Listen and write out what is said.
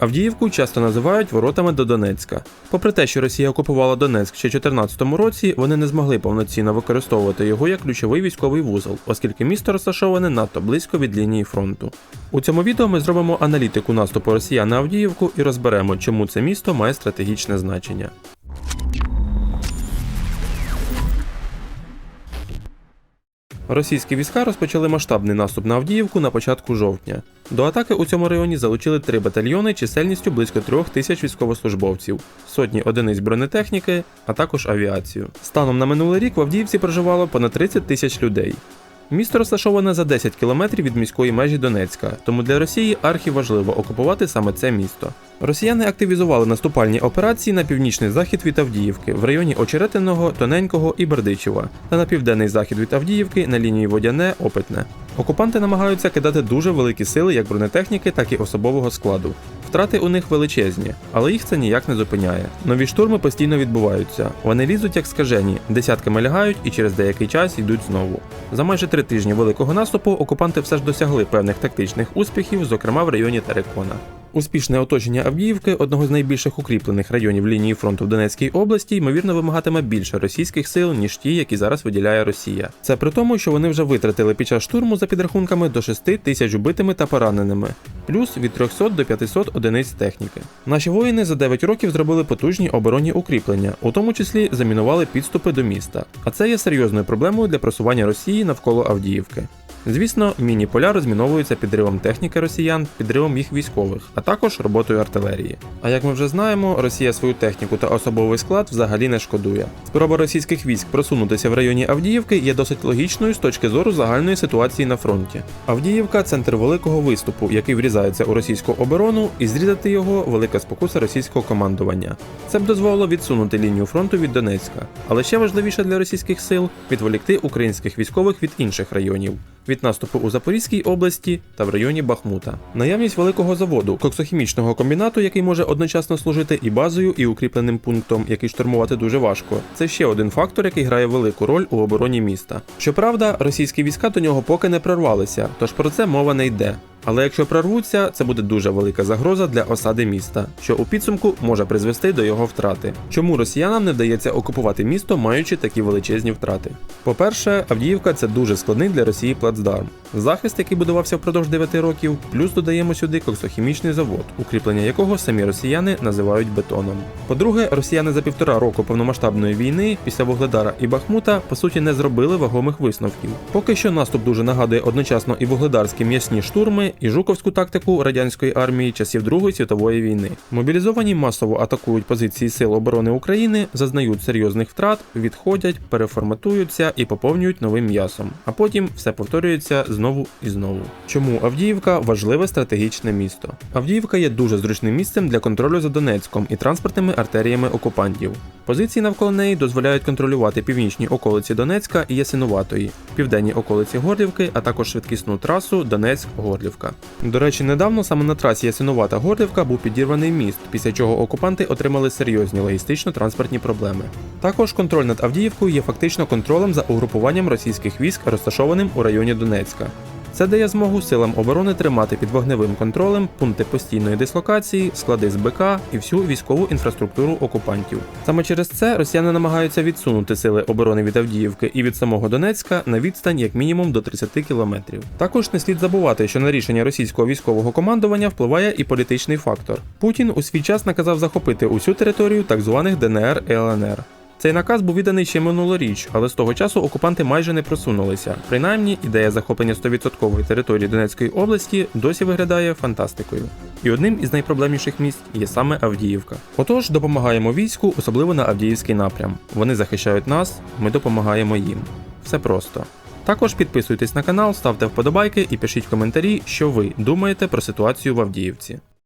Авдіївку часто називають воротами до Донецька. Попри те, що Росія окупувала Донецьк ще у 2014 році, вони не змогли повноцінно використовувати його як ключовий військовий вузол, оскільки місто розташоване надто близько від лінії фронту. У цьому відео ми зробимо аналітику наступу росіян на Авдіївку і розберемо, чому це місто має стратегічне значення. Російські війська розпочали масштабний наступ на Авдіївку на початку жовтня. До атаки у цьому районі залучили три батальйони чисельністю близько трьох тисяч військовослужбовців, сотні одиниць бронетехніки, а також авіацію. Станом на минулий рік в Авдіївці проживало понад 30 тисяч людей. Місто розташоване за 10 кілометрів від міської межі Донецька, тому для Росії архіважливо окупувати саме це місто. Росіяни активізували наступальні операції на північний захід від Авдіївки в районі Очеретиного, Тоненького і Бердичева, та на південний захід від Авдіївки на лінії Водяне Опитне. Окупанти намагаються кидати дуже великі сили як бронетехніки, так і особового складу. Втрати у них величезні, але їх це ніяк не зупиняє. Нові штурми постійно відбуваються. Вони лізуть як скажені, десятками лягають і через деякий час йдуть знову. За майже три тижні великого наступу окупанти все ж досягли певних тактичних успіхів, зокрема в районі Терекона. Успішне оточення Авдіївки, одного з найбільших укріплених районів лінії фронту в Донецькій області, ймовірно вимагатиме більше російських сил, ніж ті, які зараз виділяє Росія. Це при тому, що вони вже витратили під час штурму за підрахунками до 6 тисяч убитими та пораненими, плюс від 300 до 500 одиниць техніки. Наші воїни за 9 років зробили потужні оборонні укріплення, у тому числі замінували підступи до міста. А це є серйозною проблемою для просування Росії навколо Авдіївки. Звісно, міні-поля розміновуються підривом техніки росіян, підривом їх військових, а також роботою артилерії. А як ми вже знаємо, Росія свою техніку та особовий склад взагалі не шкодує. Спроба російських військ просунутися в районі Авдіївки є досить логічною з точки зору загальної ситуації на фронті. Авдіївка центр великого виступу, який врізається у російську оборону, і зрізати його велика спокуса російського командування. Це б дозволило відсунути лінію фронту від Донецька, але ще важливіше для російських сил відволікти українських військових від інших районів від наступу у Запорізькій області та в районі Бахмута. Наявність великого заводу, коксохімічного комбінату, який може одночасно служити і базою, і укріпленим пунктом, який штурмувати дуже важко. Це ще один фактор, який грає велику роль у обороні міста. Щоправда, російські війська до нього поки не прорвалися, тож про це мова не йде. Але якщо прорвуться, це буде дуже велика загроза для осади міста, що у підсумку може призвести до його втрати. Чому росіянам не вдається окупувати місто, маючи такі величезні втрати? По-перше, Авдіївка це дуже складний для Росії плацдарм. Захист, який будувався впродовж 9 років, плюс додаємо сюди коксохімічний завод, укріплення якого самі росіяни називають бетоном. По-друге, росіяни за півтора року повномасштабної війни після Вугледара і Бахмута по суті не зробили вагомих висновків. Поки що наступ дуже нагадує одночасно і вугледарські м'ясні штурми, і жуковську тактику радянської армії часів Другої світової війни. Мобілізовані масово атакують позиції Сил оборони України, зазнають серйозних втрат, відходять, переформатуються і поповнюють новим м'ясом. А потім все повторюється знову і знову. Чому Авдіївка важливе стратегічне місто? Авдіївка є дуже зручним місцем для контролю за Донецьком і транспортними артеріями окупантів. Позиції навколо неї дозволяють контролювати північні околиці Донецька і Ясинуватої, південні околиці Горлівки, а також швидкісну трасу Донецьк-Горлівка. До речі, недавно саме на трасі Ясинувата Горлівка був підірваний міст, після чого окупанти отримали серйозні логістично-транспортні проблеми. Також контроль над Авдіївкою є фактично контролем за угрупуванням російських військ, розташованим у районі Донецька. Це дає змогу силам оборони тримати під вогневим контролем пункти постійної дислокації, склади з БК і всю військову інфраструктуру окупантів. Саме через це росіяни намагаються відсунути сили оборони від Авдіївки і від самого Донецька на відстань як мінімум до 30 кілометрів. Також не слід забувати, що на рішення російського військового командування впливає і політичний фактор. Путін у свій час наказав захопити усю територію так званих ДНР і ЛНР. Цей наказ був відданий ще минулоріч, але з того часу окупанти майже не просунулися. Принаймні, ідея захоплення 100% території Донецької області досі виглядає фантастикою. І одним із найпроблемніших місць є саме Авдіївка. Отож, допомагаємо війську, особливо на Авдіївський напрям. Вони захищають нас, ми допомагаємо їм. Все просто. Також підписуйтесь на канал, ставте вподобайки і пишіть коментарі, що ви думаєте про ситуацію в Авдіївці.